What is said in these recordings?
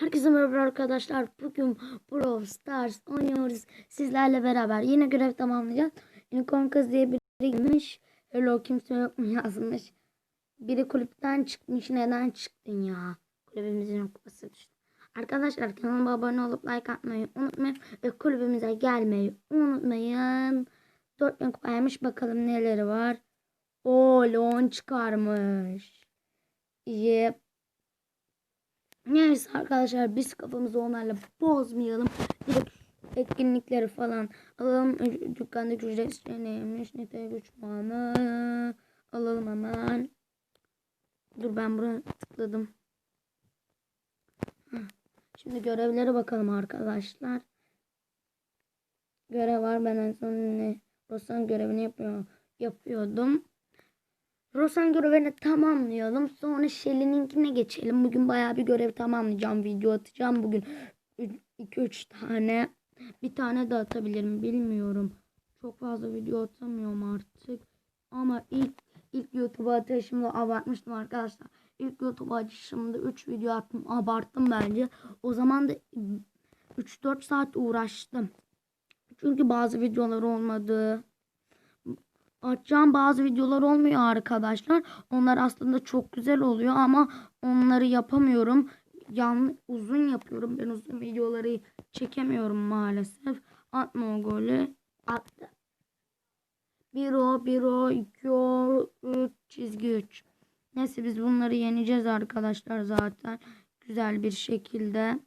Herkese merhaba arkadaşlar. Bugün Brawl Stars oynuyoruz. Sizlerle beraber yine görev tamamlayacağız. Unicorn kız diye biri girmiş. Hello kimse yok mu yazmış. Biri kulüpten çıkmış. Neden çıktın ya? Kulübümüzün kupası düştü. Arkadaşlar kanalıma abone olup like atmayı unutmayın. Ve kulübümüze gelmeyi unutmayın. 4000 kupaymış. Bakalım neleri var. O Leon çıkarmış. Yep. Neyse arkadaşlar biz kafamızı onlarla bozmayalım. Direkt etkinlikleri falan alalım. Dükkandaki ücretleri neymiş? Nitelik güç puanı alalım hemen. Dur ben buraya tıkladım. Şimdi görevlere bakalım arkadaşlar. Görev var ben en son ne? Rosan görevini yapıyor, yapıyordum. Rosan görevini tamamlayalım. Sonra Shelly'ninkine geçelim. Bugün bayağı bir görev tamamlayacağım. Video atacağım bugün. 2-3 tane. Bir tane de atabilirim. Bilmiyorum. Çok fazla video atamıyorum artık. Ama ilk ilk YouTube'a atışımda abartmıştım arkadaşlar. İlk YouTube'a atışımda 3 video attım. Abarttım bence. O zaman da 3-4 saat uğraştım. Çünkü bazı videolar olmadı açacağım bazı videolar olmuyor arkadaşlar. Onlar aslında çok güzel oluyor ama onları yapamıyorum. Yan uzun yapıyorum. Ben uzun videoları çekemiyorum maalesef. Atma o golü. Attı. Bir o, bir o, iki o, üç, çizgi üç. Neyse biz bunları yeneceğiz arkadaşlar zaten. Güzel bir şekilde.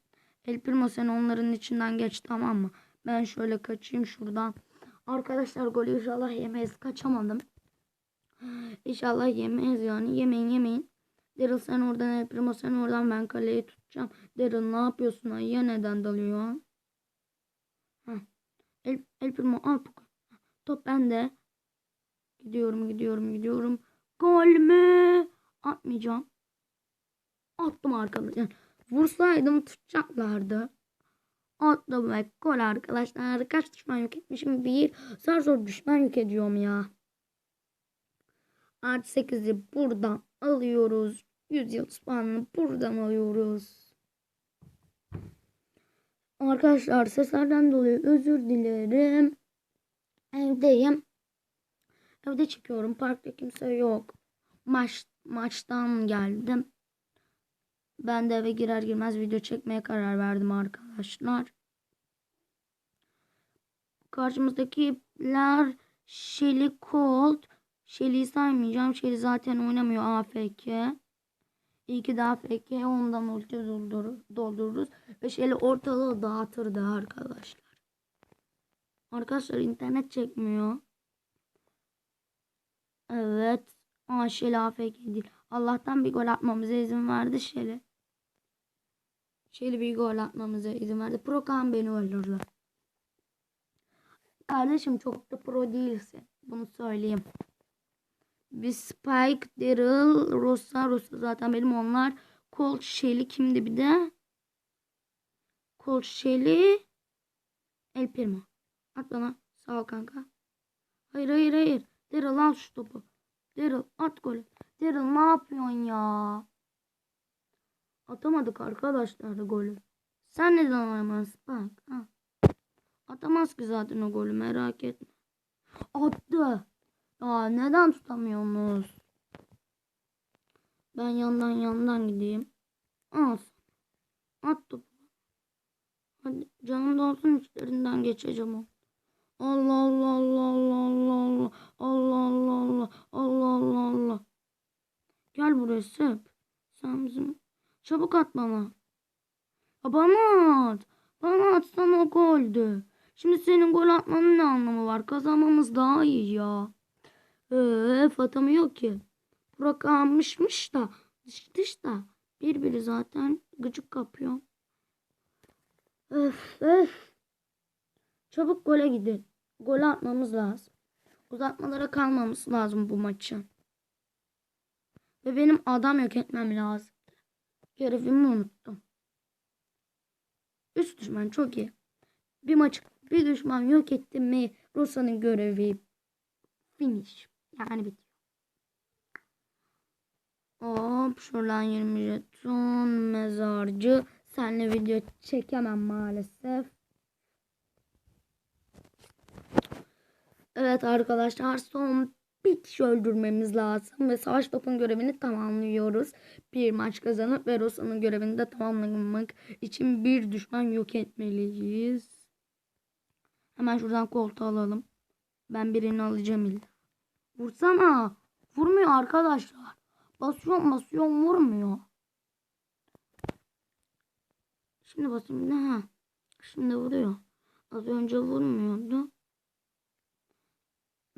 El Primo sen onların içinden geç tamam mı? Ben şöyle kaçayım şuradan. Arkadaşlar golü inşallah yemeyiz. Kaçamadım. İnşallah yemeyiz yani. Yemeyin yemeyin. Daryl sen oradan El Primo sen oradan ben kaleyi tutacağım. Daryl ne yapıyorsun? Ayıya neden dalıyor? Heh. El, El Primo al. Top bende. Gidiyorum gidiyorum gidiyorum. Gol mü? Atmayacağım. Attım arkadaşlar. Vursaydım tutacaklardı. Ve gol arkadaşlar. Kaç düşman yok etmişim? Bir. Zor zor düşman yok ediyorum ya. Artı 8'i buradan alıyoruz. 100 yıldız puanını buradan alıyoruz. Arkadaşlar seslerden dolayı özür dilerim. Evdeyim. Evde çekiyorum. Parkta kimse yok. Maç maçtan geldim. Ben de eve girer girmez video çekmeye karar verdim arkadaşlar. Karşımızdakiler Shelly Colt. Shelly'yi saymayacağım. Shelly zaten oynamıyor AFK. İyi ki de AFK ondan ulti doldurur, doldururuz. Ve Shelly ortalığı dağıtırdı arkadaşlar. Arkadaşlar internet çekmiyor. Evet. Aa Shelly AFK değil. Allah'tan bir gol atmamıza izin verdi Shelly. Shelly bir gol atmamıza izin verdi. Pro kan beni öldürdü. Kardeşim çok da pro değilsin. Bunu söyleyeyim. Biz Spike, Daryl, Rosa, Rosa zaten benim onlar. Colt Shelly kimdi bir de? Colt Shelly, El Primo. At bana. Sağ ol kanka. Hayır hayır hayır. Daryl al şu topu. Daryl at golü. Daryl ne yapıyorsun ya? Atamadık arkadaşlar golü. Sen neden alamazsın? Bak. Ha. Atamaz ki zaten o golü merak etme. Attı. Ya neden tutamıyorsunuz? Ben yandan yandan gideyim. Al. At topu. Hadi canım da olsun içlerinden geçeceğim o. Allah Allah Allah Allah Allah Allah Allah Allah Allah Allah Allah. Gel buraya Sep. Sen bizim çabuk at bana. Ya bana at. Bana atsan o goldü. Şimdi senin gol atmanın ne anlamı var? Kazanmamız daha iyi ya. Öf atamıyor ki. Burak almışmış da dış dış da birbiri zaten gıcık kapıyor. Öf öf. Çabuk gole gidin. Gol atmamız lazım. Uzatmalara kalmamız lazım bu maçın. Ve benim adam yok etmem lazım. Görevimi unuttum. Üst düşman çok iyi. Bir maç bir düşman yok ettim mi Rusa'nın görevi finish. Yani bitiyor. Hop şuradan 20 jeton mezarcı Seninle video çekemem maalesef. Evet arkadaşlar son bir kişi öldürmemiz lazım ve savaş topun görevini tamamlıyoruz. Bir maç kazanıp ve Rosa'nın görevini de tamamlamak için bir düşman yok etmeliyiz. Hemen şuradan koltuğu alalım. Ben birini alacağım illa. Vursana. Vurmuyor arkadaşlar. Basıyorum basıyorum vurmuyor. Şimdi basayım ha. Şimdi vuruyor. Az önce vurmuyordu.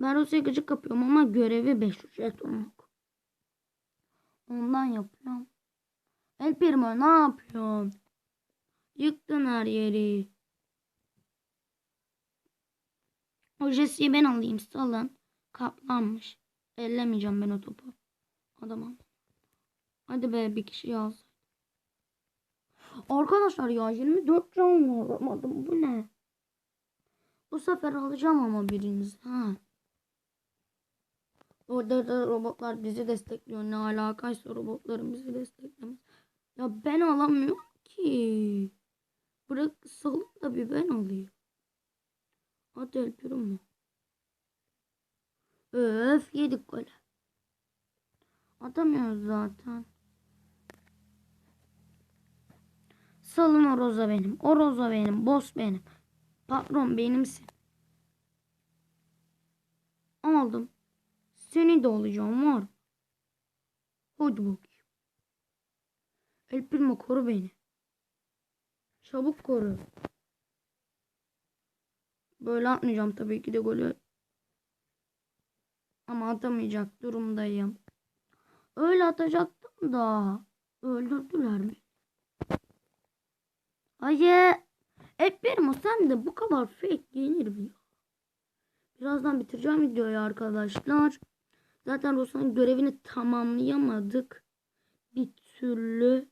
Ben Rusya'ya gıcık yapıyorum ama görevi 500 jetonluk. Ondan yapıyorum. El Primo ne yapıyorsun? Yıktın her yeri. O Jesse'yi ben alayım salın. Kaplanmış. Ellemeyeceğim ben o topu. Adamım. Hadi be bir kişi yaz. Arkadaşlar ya 24 can alamadım. Bu ne? Bu sefer alacağım ama birinizi. Ha. Orada da robotlar bizi destekliyor. Ne alakaysa robotların bizi desteklemez. Ya ben alamıyorum ki. Bırak salın da bir ben alayım. Hadi El mu? Öf yedik gole. Atamıyoruz zaten. Salın o roza benim. O roza benim. Boss benim. Patron benimsin. Aldım. Seni de alacağım var. Hadi bakayım. El Primo koru beni. Çabuk koru. Böyle atmayacağım tabii ki de golü. Ama atamayacak durumdayım. Öyle atacaktım da. Öldürdüler mi? Hayır. El Primo sen de bu kadar fake yenir mi? Birazdan bitireceğim videoyu arkadaşlar. Zaten Rosan'ın görevini tamamlayamadık. Bir türlü.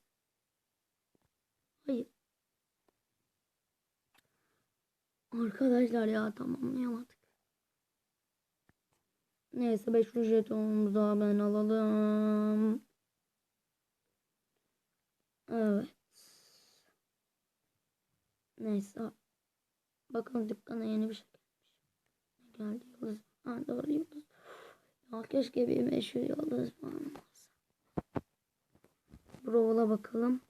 Hayır. Arkadaşlar ya tamamlayamadık. Neyse 500 jetonumuzu ben alalım. Evet. Neyse. Bakalım dükkana yeni bir şey gelmiş. Geldi yıldız. Ha doğru yıldız. Ya keşke bir meşhur yıldız falan olsa. Brawl'a bakalım.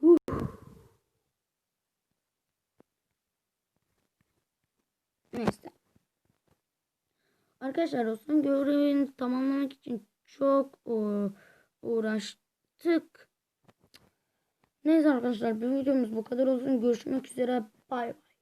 Huh. Neyse. Arkadaşlar olsun görevini tamamlamak için çok uğraştık. Neyse arkadaşlar bir videomuz bu kadar olsun. Görüşmek üzere. Bay bay.